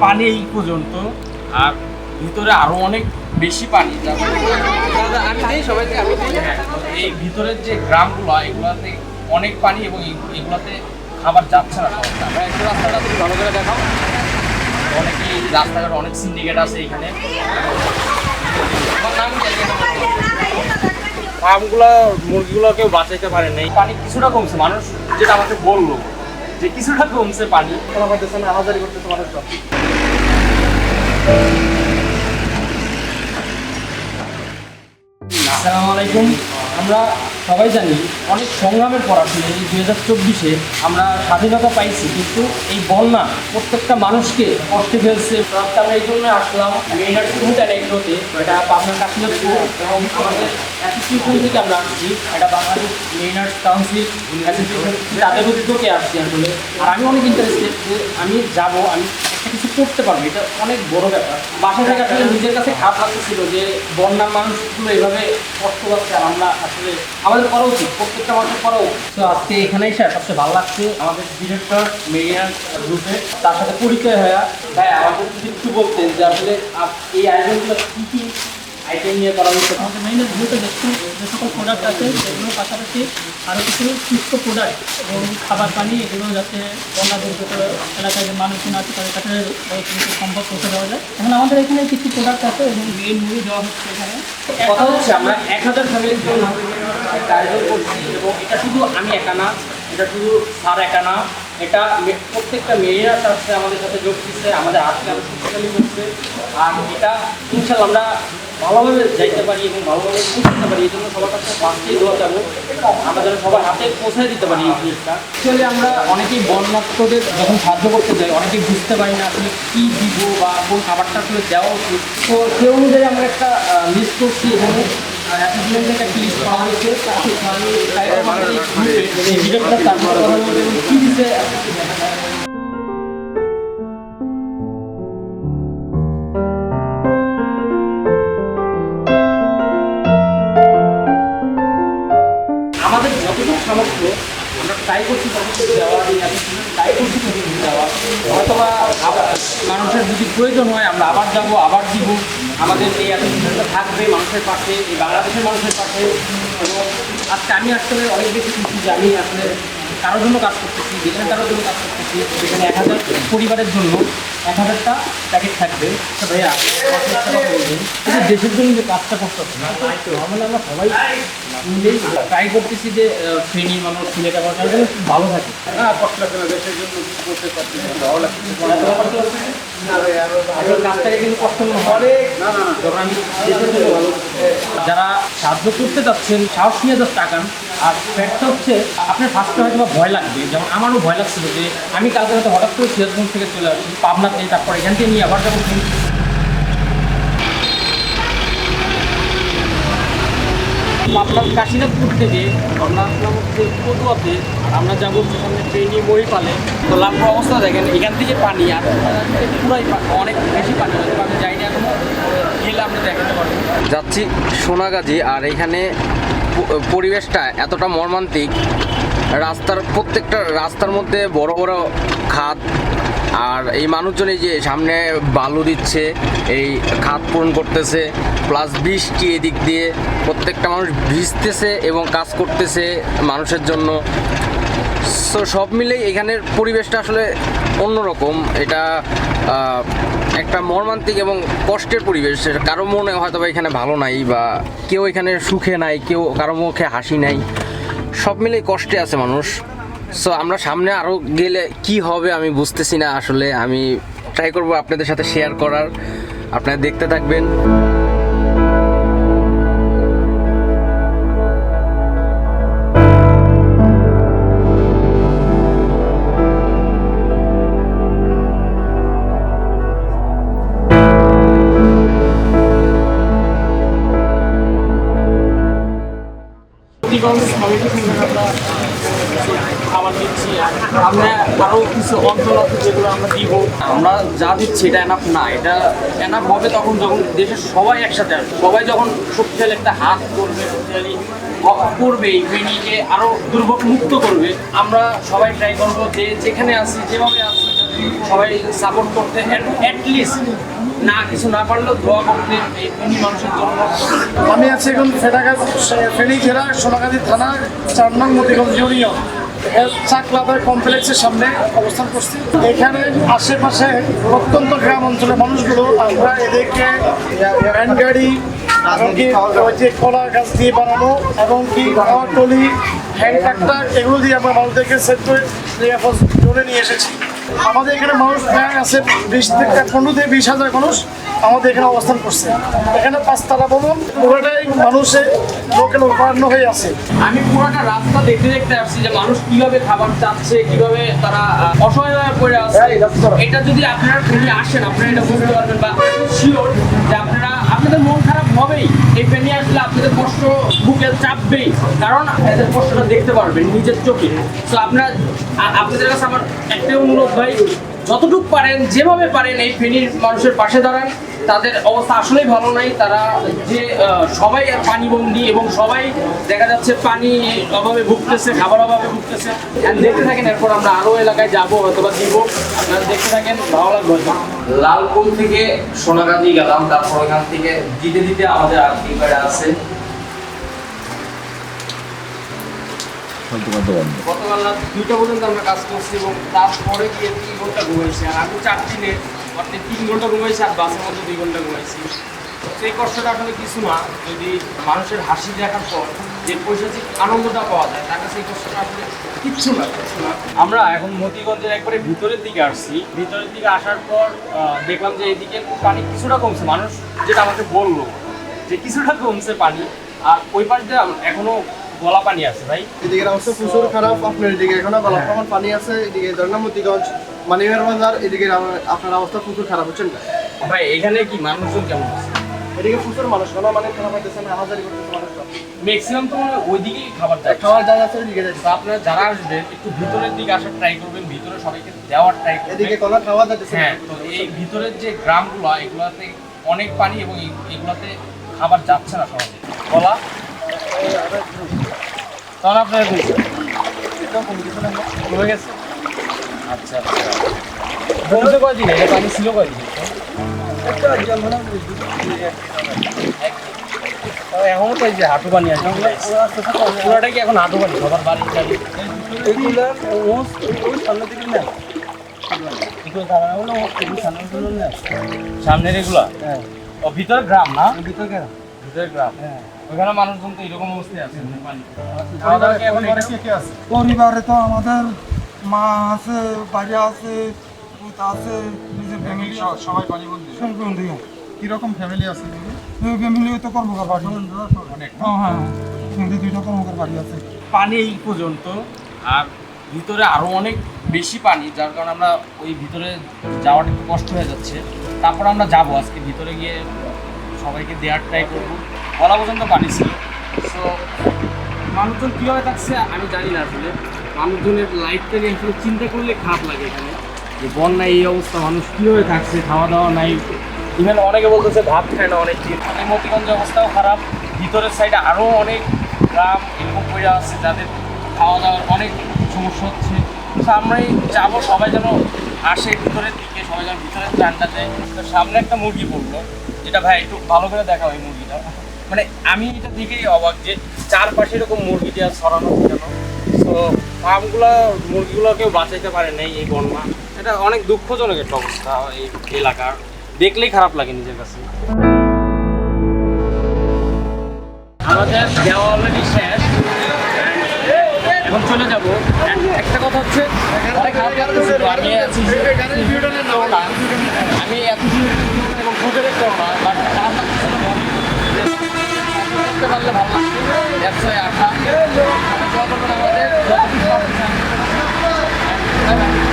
পানি এই পর্যন্ত। আর ভিতরে আরও অনেক বেশি পানি। যার- আমি সবাইকে আমি হ্যাঁ, এই ভিতরের যে গ্রামগুলো এগুলাতে অনেক পানি এবং এগুলাতে খাবার যাচ্ছে না। আমরা একটু রাস্তাটা তুমি ভালো করে দেখাও। অনেকেই রাস্তাঘাট অনেক সিন্ডিকেট আছে এখানে? ফার্মগুলো মুরগিগুলো কেউ বাঁচাইতে পারে নাই পানি কিছুটা কমছে। মানুষ যেটা আমাকে বলল যে কিছুটা কমছে পানি। করতেছে না করতেছে মানুষ আসসালামু আলাইকুম। আমরা সবাই জানি অনেক সংগ্রামের পর আসলে এই দুই হাজার চব্বিশে আমরা স্বাধীনতা পাইছি কিন্তু এই বন্যা প্রত্যেকটা মানুষকে কষ্টে ফেলছে। আমরা এই জন্য আসলাম মেইনার সুবিধা এগুলোতে এটা পাবনা কাশ্মীরপুর এবং আমাদের অ্যাসোসিয়েশন থেকে আমরা আসছি এটা বাংলাদেশ মেইনার্স কাউন্সিল অ্যাসোসিয়েশন, তাদের উদ্যোগে আসছি আসলে। আর আমি অনেক ইন্টারেস্টেড যে আমি যাব, আমি একটা কিছু করতে পারব, এটা অনেক বড় ব্যাপার। বাসা থেকে আসলে নিজের কাছে খারাপ লাগতেছিল যে বন্যার মানুষগুলো এভাবে কষ্ট পাচ্ছে আর আমরা আসলে আমাদের করা উচিত, প্রত্যেকটা মানুষের করা উচিত। তো আজকে এখানেই স্যার সবচেয়ে ভালো লাগছে আমাদের ডিরেক্টর মেরিয়ান গ্রুপে তার সাথে পরিচয় হয়ে, ভাই আমাদের যদি একটু বলতেন যে আসলে এই আয়োজনগুলো কী কী আইটেম নিয়ে করা হচ্ছে আমাদের মেইন যেহেতু যে সকল প্রোডাক্ট আছে সেগুলোর পাশাপাশি আরও কিছু সুস্থ প্রোডাক্ট এবং খাবার পানি এগুলো যাতে বন্যা দুর্গত এলাকায় যে মানুষজন আছে তাদের কাছে সম্ভব পৌঁছে দেওয়া যায়। এখন আমাদের এখানে কিছু প্রোডাক্ট আছে এবং মেইন মুভি দেওয়া হচ্ছে এখানে। কথা হচ্ছে আমরা এক হাজার ফ্যামিলির জন্য একটা আয়োজন করছি এবং এটা শুধু আমি একা না এটা শুধু স্যার একা না এটা প্রত্যেকটা মেয়েরা সাথে আমাদের সাথে যোগ দিচ্ছে আমাদের আজকে আরও শক্তিশালী করছে আর এটা ইনশাল্লাহ আমরা ভালোভাবে যাইতে পারি এবং ভালোভাবে পৌঁছাতে পারি, এই জন্য সবার কাছে বাঁচতেই দেওয়া যাব। আমরা যেন সবার হাতে পৌঁছায় দিতে পারি এই জিনিসটা। অ্যাকচুয়ালি আমরা অনেকেই বন্যার্থদের যখন সাহায্য করতে যাই, অনেকেই বুঝতে পারি না আসলে কী দিব বা কোন খাবারটা আসলে দেওয়া উচিত। তো সে অনুযায়ী আমরা একটা লিস্ট করছি এখানে। অ্যাসেসমেন্টের সামর্থ্য আমরা ট্রাই করছি ততটুকু দেওয়ার ট্রাই করছি হয়তো আবার মানুষের যদি প্রয়োজন হয়, আমরা আবার যাব, আবার দিব। আমাদের এই অ্যাসোসিয়েশনটা থাকবে মানুষের পাশে, এই বাংলাদেশের মানুষের পাশে। এবং আজকে আমি আসলে অনেক বেশি খুশি জানি আসলে কারোর জন্য কাজ করতেছি দেশের কারোর জন্য কাজ করতেছি যেখানে এক হাজার পরিবারের জন্য এক হাজারটা প্যাকেট থাকবে। ভাইয়া টাকা বলবেন কিন্তু দেশের জন্য যে কাজটা করতেছে নর্মালি আমরা সবাই মিলেই ট্রাই করতেছি যে শ্রেণির মানুষ ছেলেটা মানুষ যেন ভালো থাকে। না কষ্ট লাগছে না দেশের জন্য কিছু করতে পারছি ভালো লাগছে। যখন যারা সাহায্য করতে চাচ্ছেন সাহস নিয়ে যাচ্ছে টাকান আর ফ্যাক্টটা হচ্ছে, আপনার ফার্স্টে হয়তো ভয় লাগবে। যেমন আমারও ভয় লাগছিল যে আমি কালকে হয়তো হঠাৎ করে সিরাজগঞ্জ থেকে চলে আসি পাবনাতে তারপর এখান থেকে নিয়ে আবার কিন্তু। পাবনার কাশীনাথপুর থেকে হচ্ছে পটুয়াতে, আর আমরা যাব সেখানে বই মহিপালে তো লাভ্র অবস্থা দেখেন, এখান থেকে পানি, আর পুরাই অনেক বেশি পানি আমি যাইনি এখনও। গেলে আমরা দেখাতে পারব। যাচ্ছি সোনাগাজী, আর এখানে পরিবেশটা এতটা মর্মান্তিক, রাস্তার প্রত্যেকটা রাস্তার মধ্যে বড় বড় খাদ আর এই মানুষজন এই যে সামনে বালু দিচ্ছে, এই খাদ পূরণ করতেছে প্লাস বৃষ্টি এদিক দিয়ে, প্রত্যেকটা মানুষ ভিজতেছে এবং কাজ করতেছে মানুষের জন্য। সো সব মিলেই এখানের পরিবেশটা আসলে অন্যরকম। এটা একটা মর্মান্তিক এবং কষ্টের পরিবেশ। কারও মনে হয়তো এখানে ভালো নাই বা কেউ এখানে সুখে নাই, কেউ কারও মুখে হাসি নাই। সব মিলে কষ্টে আছে মানুষ। সো আমরা সামনে আরও গেলে কি হবে আমি বুঝতেছি না। আসলে আমি ট্রাই করব আপনাদের সাথে শেয়ার করার। আপনারা দেখতে থাকবেন। আমরা আরও কিছু অঞ্চল যেগুলো আমরা দিব। আমরা যা দিচ্ছি এটা এনাফ না। এটা এনাফ হবে তখন যখন দেশের সবাই একসাথে আসবে। সবাই যখন শক্তিশালী একটা হাত করবে শক্তিশালী করবে এই ফেনীকে আরও দুর্ভোগ মুক্ত করবে, আমরা সবাই ট্রাই করব যে যেখানে আছি, যেভাবে আছি, সবাই সাপোর্ট করতে অ্যাটলিস্ট না কিছু না পারলেও দোয়া করতে এই মানুষের জন্য। আমি আছি এখন ফেটাগাছ ফেনী জেলা সোনাগাজী থানা, চার নং মতিগঞ্জ ইউনিয়ন। চাকলাদার কমপ্লেক্সের সামনে অবস্থান করছি। এখানে আশেপাশে প্রত্যন্ত গ্রাম অঞ্চলের মানুষগুলো, আমরা এদেরকে ভ্যান গাড়ি কলা গাছ দিয়ে বানানো এবং কি টলি, হ্যান্ড ট্রাক্টর, এগুলো দিয়ে আমরা মানুষদেরকে সেট করে নিরাপদ জোরে নিয়ে এসেছি। আমাদের এখানে মানুষ প্রায় আছে বিশ থেকে পনেরো থেকে বিশ হাজার মানুষ আমাদের এখানে অবস্থান করছে। এখানে পাঁচতলা ভবন পুরোটাই মানুষের লোকের উপান্ন হয়ে আছে। আমি পুরোটা রাস্তা দেখতে দেখতে আসছি যে মানুষ কীভাবে খাবার চাচ্ছে কীভাবে তারা অসহায় হয়ে পড়ে আছে। এটা যদি আপনারা ফেনি আসেন আপনারা এটা বুঝতে পারবেন বা শিওর যে আপনারা আপনাদের মন খারাপ হবেই এই ফেনি আসলে আপনাদের কষ্ট বুকে চাপবেই। কারণ এদের কষ্টটা দেখতে পারবেন নিজের চোখে। তো আপনার আপনাদের কাছে আমার একটাই অনুরোধ ভাই, যতটুকু পারেন, যেভাবে পারেন এই ফেনীর মানুষের পাশে দাঁড়ান। তাদের অবস্থা আসলেই ভালো নাই। তারা যে সবাই পানিবন্দি এবং সবাই দেখা যাচ্ছে পানি অভাবে ভুগতেছে খাবার অভাবে ভুগতেছে। দেখতে থাকেন এরপর আমরা আরও এলাকায় যাব অথবা দিব। আপনারা দেখতে থাকেন ভালো লাগবে হয়তো। লালপুর থেকে সোনাগাজী গেলাম তারপর ওইখান থেকে দিতে দিতে আমাদের আর্থিক বেড়া আছে। গতকাল দুইটা পর্যন্ত আমরা কাজ করছি এবং তারপরে গিয়ে তিন ঘণ্টা ঘুমাইছি আর আমি চার দিনে অর্থাৎ তিন ঘণ্টা ঘুমাইছি আর বাসের মধ্যে দুই ঘণ্টা ঘুমাইছি। সেই কষ্টটা আসলে কিছু না যদি মানুষের হাসি দেখার পর যে পয়সাচিক আনন্দটা পাওয়া যায় তার কাছে এই কষ্টটা আসলে কিচ্ছু না আমরা এখন মতিগঞ্জের একবারে ভিতরের দিকে আসছি। ভিতরের দিকে আসার পর দেখলাম যে এদিকে পানি কিছুটা কমছে। মানুষ যেটা আমাকে বলল যে কিছুটা কমছে পানি আর ওই পাশ দিয়ে এখনও গলা পানি আছে ভাই। এদিকে অবস্থা প্রচুর খারাপ আপনার এদিকে এখনও গলাপ্রমাণ পানি আছে। এদিকে দর্ণামতিগঞ্জ মানিমের বাজার এদিকে আপনার অবস্থা প্রচুর খারাপ হচ্ছেন না? ভাই এখানে কি মানুষজন কেমন আছে? এদিকে প্রচুর মানুষ কোনো মানে খারাপ পাইতেছে না হাজারি করতেছে মানুষ ম্যাক্সিমাম তো মনে ওইদিকেই খাবার দেয় খাওয়ার জায়গা আছে এদিকে যাচ্ছে। তো আপনারা যারা আসবেন একটু ভিতরের দিকে আসার ট্রাই করবেন ভিতরে সবাইকে দেওয়ার ট্রাই এদিকে করবেন কোনো খাওয়া যাচ্ছে হ্যাঁ তো এই ভিতরের যে গ্রামগুলো এগুলোতে অনেক পানি এবং এগুলোতে খাবার যাচ্ছে না সহজে। বলা? তখন আপনারা কমে গেছে। আচ্ছা আচ্ছা। এটা পানি ছিল এখনও তো এই যে হাঁটু পানি আছে। পুরোটা কি এখন হাঁটু পানি? সবার বাড়ি টাড়ি এগুলো ওই সামনে থেকে না এগুলো এগুলো সামনে সামনের এগুলা? ও ভিতরে গ্রাম না? ভিতরে কেন ভিতরে গ্রাম। ওখানে মানুষজন তো এরকম অবস্থায় আছে মানে পরিবারে তো আমাদের মা আছে বাড়ি আছে পুত আছে নিজের ফ্যামিলি সবাই পানি বলতে সব বন্ধু কীরকম ফ্যামিলি আছে? ফ্যামিলি তো কর্মকার বাড়ি। অনেক হ্যাঁ হ্যাঁ। কিন্তু দুইটা কর্মকার বাড়ি আছে। পানি এই পর্যন্ত। আর ভিতরে আরও অনেক বেশি পানি যার কারণে আমরা ওই ভিতরে যাওয়াটা একটু কষ্ট হয়ে যাচ্ছে। তারপর আমরা যাব আজকে। ভিতরে গিয়ে সবাইকে দেওয়ার ট্রাই করব। গলা পর্যন্ত পানি ছিল। সো মানুষজন কীভাবে থাকছে আমি জানি না আসলে। মানুষজনের লাইফটা নিয়ে আসলে চিন্তা করলে খারাপ লাগে এখানে। যে বন্যায় এই অবস্থা, মানুষ কীভাবে থাকছে খাওয়া দাওয়া নাই। ইভেন অনেকে বলতেছে ভাত খায় না অনেক দিন এই মতিগঞ্জের অবস্থাও খারাপ। ভিতরের সাইডে আরও অনেক গ্রাম এরকম পড়ে আছে যাদের খাওয়া দাওয়ার অনেক সমস্যা হচ্ছে। তো আমরাই যাব, সবাই যেন আসে ভিতরের দিকে, সবাই যেন ভিতরের ত্রাণটা দেয়। তো সামনে একটা মুরগি পড়ল। যেটা ভাই একটু ভালো করে দেখা ওই মুরগিটা। মানে আমি এটা দিকেই অবাক যে চারপাশে এরকম মুরগি দেওয়া ছড়ানো কেন? তো ফার্মগুলো, মুরগিগুলো কেউ বাঁচাইতে পারে নাই এই বন্যা এটা অনেক দুঃখজনক একটা অবস্থা এই এলাকার। দেখলেই খারাপ লাগে নিজের কাছে। আমাদের দেওয়া অলরেডি শেষ। এখন চলে যাব। একটা কথা হচ্ছে আমি এত এবং ভালো লাগছে 拜拜。